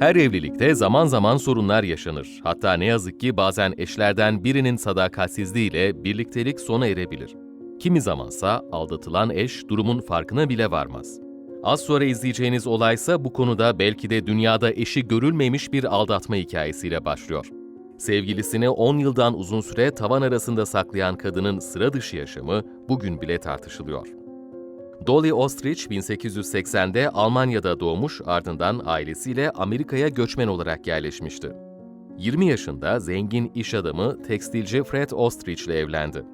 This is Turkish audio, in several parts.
Her evlilikte zaman zaman sorunlar yaşanır. Hatta ne yazık ki bazen eşlerden birinin sadakatsizliğiyle birliktelik sona erebilir. Kimi zamansa aldatılan eş durumun farkına bile varmaz. Az sonra izleyeceğiniz olaysa bu konuda belki de dünyada eşi görülmemiş bir aldatma hikayesiyle başlıyor. Sevgilisini 10 yıldan uzun süre tavan arasında saklayan kadının sıra dışı yaşamı bugün bile tartışılıyor. Dolly Ostrich 1880'de Almanya'da doğmuş ardından ailesiyle Amerika'ya göçmen olarak yerleşmişti. 20 yaşında zengin iş adamı tekstilci Fred Ostrich ile evlendi.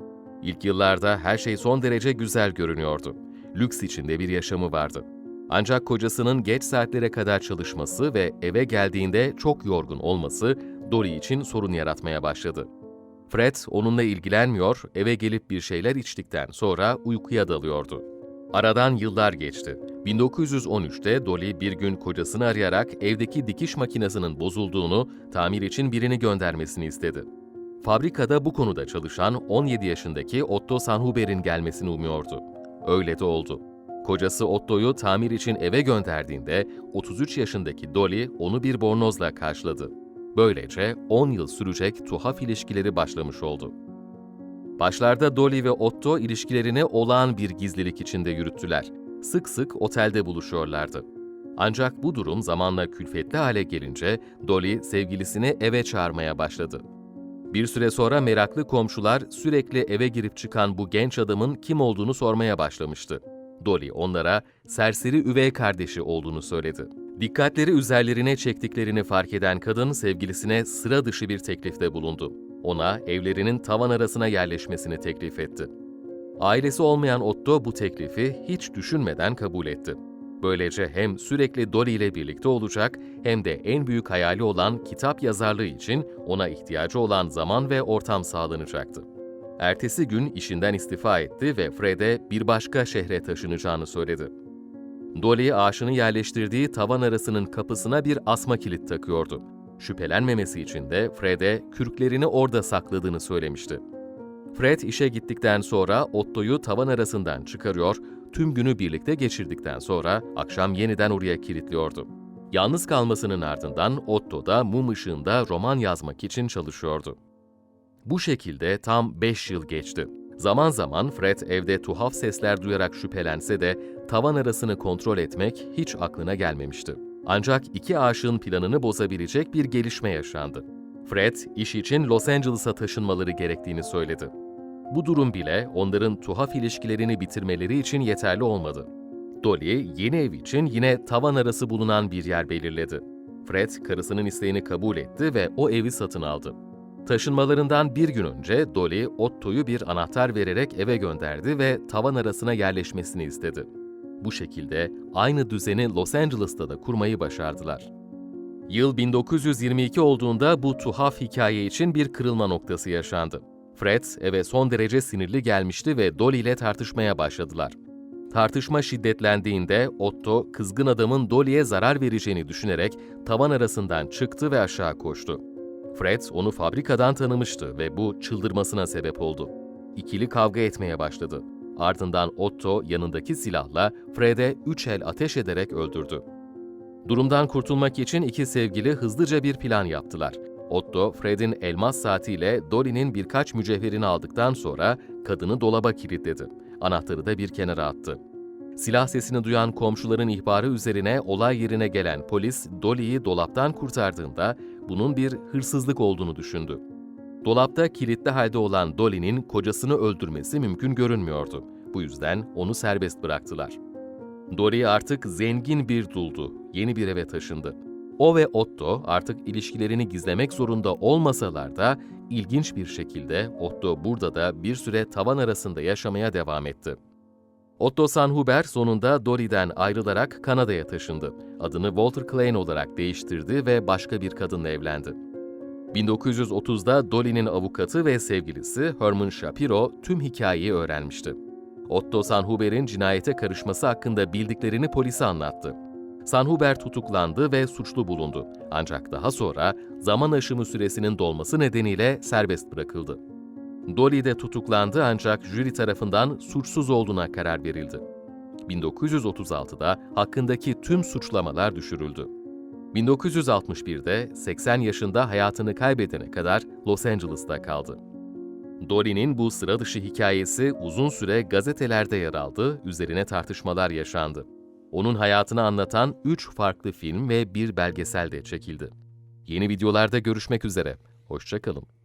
İlk yıllarda her şey son derece güzel görünüyordu. Lüks içinde bir yaşamı vardı. Ancak kocasının geç saatlere kadar çalışması ve eve geldiğinde çok yorgun olması Dolly için sorun yaratmaya başladı. Fred onunla ilgilenmiyor, eve gelip bir şeyler içtikten sonra uykuya dalıyordu. Aradan yıllar geçti. 1913'te Dolly bir gün kocasını arayarak evdeki dikiş makinesinin bozulduğunu, tamir için birini göndermesini istedi. Fabrikada bu konuda çalışan 17 yaşındaki Otto Sanhuber'in gelmesini umuyordu. Öyle de oldu. Kocası Otto'yu tamir için eve gönderdiğinde 33 yaşındaki Dolly onu bir bornozla karşıladı. Böylece 10 yıl sürecek tuhaf ilişkileri başlamış oldu. Başlarda Dolly ve Otto ilişkilerini olağan bir gizlilik içinde yürüttüler. Sık sık otelde buluşuyorlardı. Ancak bu durum zamanla külfetli hale gelince Dolly sevgilisini eve çağırmaya başladı. Bir süre sonra meraklı komşular sürekli eve girip çıkan bu genç adamın kim olduğunu sormaya başlamıştı. Dolly onlara serseri üvey kardeşi olduğunu söyledi. Dikkatleri üzerlerine çektiklerini fark eden kadın sevgilisine sıra dışı bir teklifte bulundu. Ona evlerinin tavan arasına yerleşmesini teklif etti. Ailesi olmayan Otto bu teklifi hiç düşünmeden kabul etti. Böylece hem sürekli Dolly ile birlikte olacak hem de en büyük hayali olan kitap yazarlığı için ona ihtiyacı olan zaman ve ortam sağlanacaktı. Ertesi gün işinden istifa etti ve Fred'e bir başka şehre taşınacağını söyledi. Dolly aşını yerleştirdiği tavan arasının kapısına bir asma kilit takıyordu. Şüphelenmemesi için de Fred'e kürklerini orada sakladığını söylemişti. Fred işe gittikten sonra Otto'yu tavan arasından çıkarıyor, tüm günü birlikte geçirdikten sonra akşam yeniden oraya kilitliyordu. Yalnız kalmasının ardından Otto da mum ışığında roman yazmak için çalışıyordu. Bu şekilde tam 5 yıl geçti. Zaman zaman Fred evde tuhaf sesler duyarak şüphelense de tavan arasını kontrol etmek hiç aklına gelmemişti. Ancak iki aşığın planını bozabilecek bir gelişme yaşandı. Fred, iş için Los Angeles'a taşınmaları gerektiğini söyledi. Bu durum bile onların tuhaf ilişkilerini bitirmeleri için yeterli olmadı. Dolly, yeni ev için yine tavan arası bulunan bir yer belirledi. Fred, karısının isteğini kabul etti ve o evi satın aldı. Taşınmalarından bir gün önce Dolly, Otto'yu bir anahtar vererek eve gönderdi ve tavan arasına yerleşmesini istedi. Bu şekilde aynı düzeni Los Angeles'ta da kurmayı başardılar. Yıl 1922 olduğunda bu tuhaf hikaye için bir kırılma noktası yaşandı. Fred eve son derece sinirli gelmişti ve Dolly ile tartışmaya başladılar. Tartışma şiddetlendiğinde Otto, kızgın adamın Dolly'e zarar vereceğini düşünerek tavan arasından çıktı ve aşağı koştu. Fred onu fabrikadan tanımıştı ve bu çıldırmasına sebep oldu. İkili kavga etmeye başladı. Ardından Otto yanındaki silahla Fred'e üç el ateş ederek öldürdü. Durumdan kurtulmak için iki sevgili hızlıca bir plan yaptılar. Otto, Fred'in elmas saatiyle Dolly'nin birkaç mücevherini aldıktan sonra kadını dolaba kilitledi. Anahtarı da bir kenara attı. Silah sesini duyan komşuların ihbarı üzerine olay yerine gelen polis Dolly'yi dolaptan kurtardığında bunun bir hırsızlık olduğunu düşündü. Dolapta kilitli halde olan Dolly'nin kocasını öldürmesi mümkün görünmüyordu. Bu yüzden onu serbest bıraktılar. Dolly artık zengin bir duldu, yeni bir eve taşındı. O ve Otto artık ilişkilerini gizlemek zorunda olmasalar da ilginç bir şekilde Otto burada da bir süre tavan arasında yaşamaya devam etti. Otto Sanhuber sonunda Dolly'den ayrılarak Kanada'ya taşındı. Adını Walter Klein olarak değiştirdi ve başka bir kadınla evlendi. 1930'da Dolly'nin avukatı ve sevgilisi Herman Shapiro tüm hikayeyi öğrenmişti. Otto Sanhuber'in cinayete karışması hakkında bildiklerini polise anlattı. Sanhuber tutuklandı ve suçlu bulundu. Ancak daha sonra zaman aşımı süresinin dolması nedeniyle serbest bırakıldı. Dolly de tutuklandı ancak jüri tarafından suçsuz olduğuna karar verildi. 1936'da hakkındaki tüm suçlamalar düşürüldü. 1961'de 80 yaşında hayatını kaybedene kadar Los Angeles'ta kaldı. Dory'nin bu sıra dışı hikayesi uzun süre gazetelerde yer aldı, üzerine tartışmalar yaşandı. Onun hayatını anlatan 3 farklı film ve bir belgesel de çekildi. Yeni videolarda görüşmek üzere. Hoşçakalın.